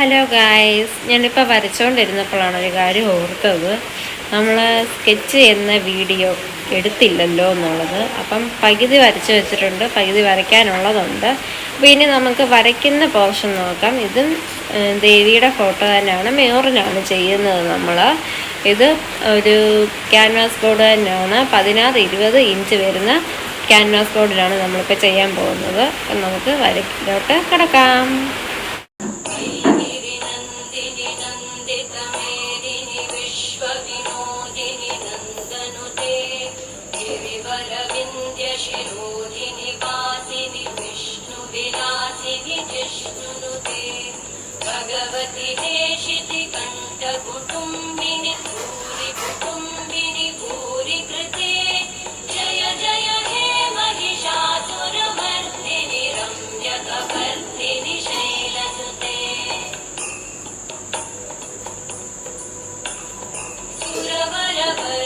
Hello guys ഞാനിപ്പോൾ വരച്ചുകൊണ്ടിരുന്നപ്പോഴാണ് ഒരു കാര്യം ഓർത്തത്. നമ്മൾ സ്കെച്ച് ചെയ്യുന്ന വീഡിയോ എടുത്തില്ലല്ലോ എന്നുള്ളത്. അപ്പം പകുതി വരച്ച് വെച്ചിട്ടുണ്ട് പകുതി വരയ്ക്കാനുള്ളതുണ്ട്. അപ്പോൾ ഇനി നമുക്ക് വരയ്ക്കുന്ന പോർഷൻ നോക്കാം. ഇതും ദേവിയുടെ ഫോട്ടോ തന്നെയാണ് മേറിനാണ് ചെയ്യുന്നത് നമ്മൾ ഇത് ഒരു ക്യാൻവാസ് ബോർഡ് തന്നെയാണ്. പതിനാറ് ഇരുപത് ഇഞ്ച് വരുന്ന ക്യാൻവാസ് ബോർഡിലാണ് നമ്മളിപ്പോൾ ചെയ്യാൻ പോകുന്നത്. അപ്പം നമുക്ക് വരയ്ക്കിലോട്ട് കിടക്കാം. गिरिवरविन्द्यशिरोधिनि वासिनि विष्णुविलासिनि जिष्णुनुते भगवति हेशिति कण्ठकुटुम्बिनि भूरि कुटुम्बिनि भूरि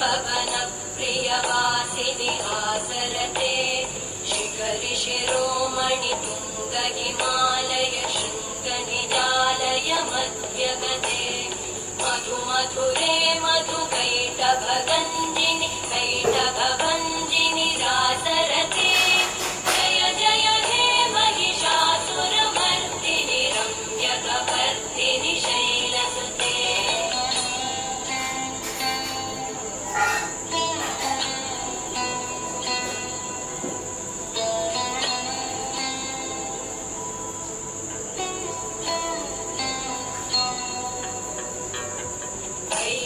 भवनप्रियवासिनि आचरते शिखरिशिरोमणि तुङ्गगिमालय शृङ्गनिजालय मध्यगते। मधुमधुरे मधुकैटभगन्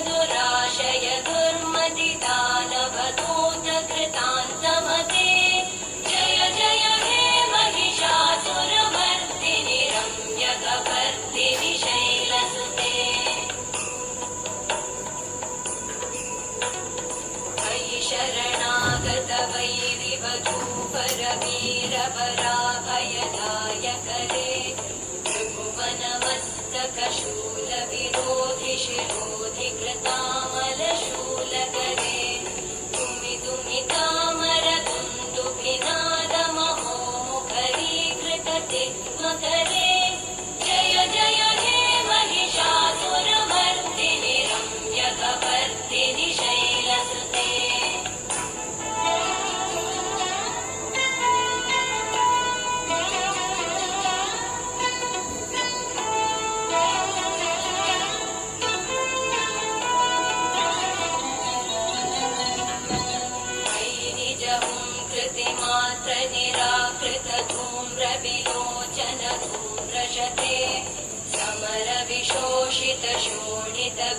शय दुर्मदितानवधो जतान् समते जय जय श्रीमहिषातुर्मर्तिनिरम्यैलसुते अयि शरणागत वैरिवधूपरवीरपराभयदायकरे मस्तकशु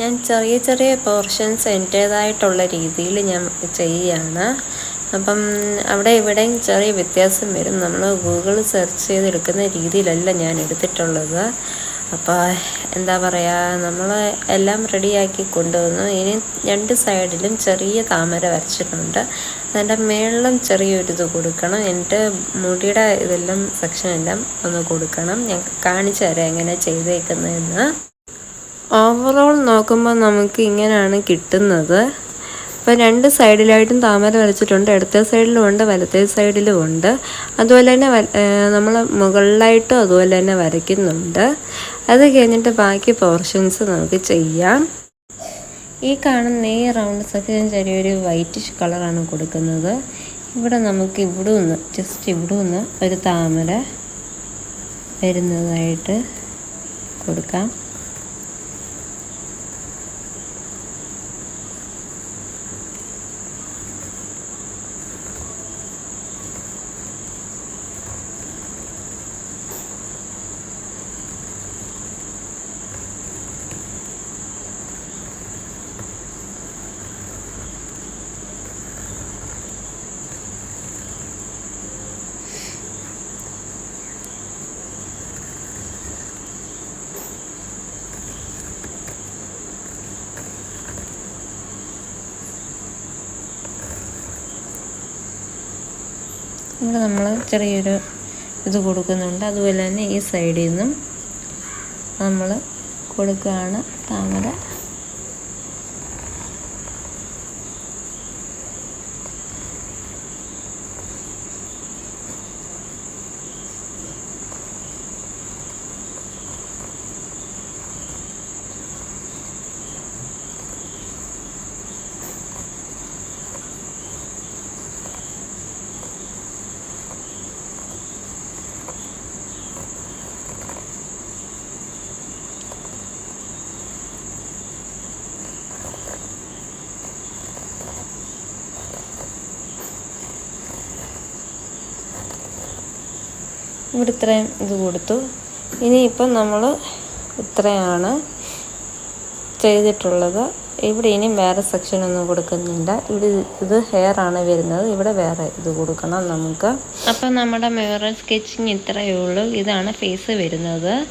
ഞാൻ ചെറിയ ചെറിയ പോർഷൻസ് എന്റേതായിട്ടുള്ള രീതിയിൽ ഞാൻ ചെയ്യുകയാണ് അപ്പം അവിടെ ഇവിടെയും ചെറിയ വ്യത്യാസം വരും. നമ്മൾ ഗൂഗിൾ സെർച്ച് ചെയ്തെടുക്കുന്ന രീതിയിലല്ല ഞാൻ എടുത്തിട്ടുള്ളത്. അപ്പോൾ എന്താ പറയുക നമ്മൾ എല്ലാം റെഡിയാക്കി കൊണ്ടുവന്നു. ഇനി രണ്ട് സൈഡിലും ചെറിയ താമര വരച്ചിട്ടുണ്ട്. അതിന്റെ മേളിലും ചെറിയൊരു ഇത് കൊടുക്കണം. എന്റെ മുടിയുടെ ഇതെല്ലാം സെക്ഷൻ എല്ലാം ഒന്ന് കൊടുക്കണം. ഞാൻ കാണിച്ചു തരാം എങ്ങനെ ചെയ്തേക്കുന്നതെന്ന്. ഓവറോൾ നോക്കുമ്പോൾ നമുക്ക് ഇങ്ങനെയാണ് കിട്ടുന്നത്. അപ്പോൾ രണ്ട് സൈഡിലായിട്ടും താമര വരച്ചിട്ടുണ്ട്. ഇടത്തെ സൈഡിലും ഉണ്ട് വലത്തെ സൈഡിലും ഉണ്ട്. അതുപോലെ തന്നെ നമ്മൾ മുകളിലായിട്ടും അതുപോലെ തന്നെ വരയ്ക്കുന്നുണ്ട്. അത് കഴിഞ്ഞിട്ട് ബാക്കി പോർഷൻസ് നമുക്ക് ചെയ്യാം. ഈ കാണുന്ന ഈ റൗണ്ട്സ് ഒക്കെ ഞാൻ ചെറിയൊരു വൈറ്റിഷ് കളറാണ് കൊടുക്കുന്നത്. ഇവിടെ നമുക്ക് ഇവിടെ നിന്ന് ജസ്റ്റ് ഇവിടെ നിന്ന് ഒരു താമര വരുന്നതായിട്ട് കൊടുക്കാം. ഇവിടെ നമ്മൾ ചെറിയൊരു ഇത് കൊടുക്കുന്നുണ്ട്. അതുപോലെ തന്നെ ഈ സൈഡിൽ നിന്നും നമ്മൾ കൊടുക്കുകയാണ് താമര. ഇവിടെ ഇത്രയും ഇത് കൊടുത്തു. ഇനിയിപ്പം നമ്മൾ ഇത്രയാണ് ചെയ്തിട്ടുള്ളത്. ഇവിടെ ഇനിയും വേറെ സെക്ഷൻ ഒന്നും കൊടുക്കുന്നില്ല. ഇവിടെ ഇത് ഹെയർ ആണ് വരുന്നത്. ഇവിടെ വേറെ ഇത് കൊടുക്കണം നമുക്ക്. അപ്പം നമ്മുടെ മിറർ സ്കെച്ചിങ് ഇത്രയേ ഉള്ളൂ. ഇതാണ് ഫേസ് വരുന്നത്.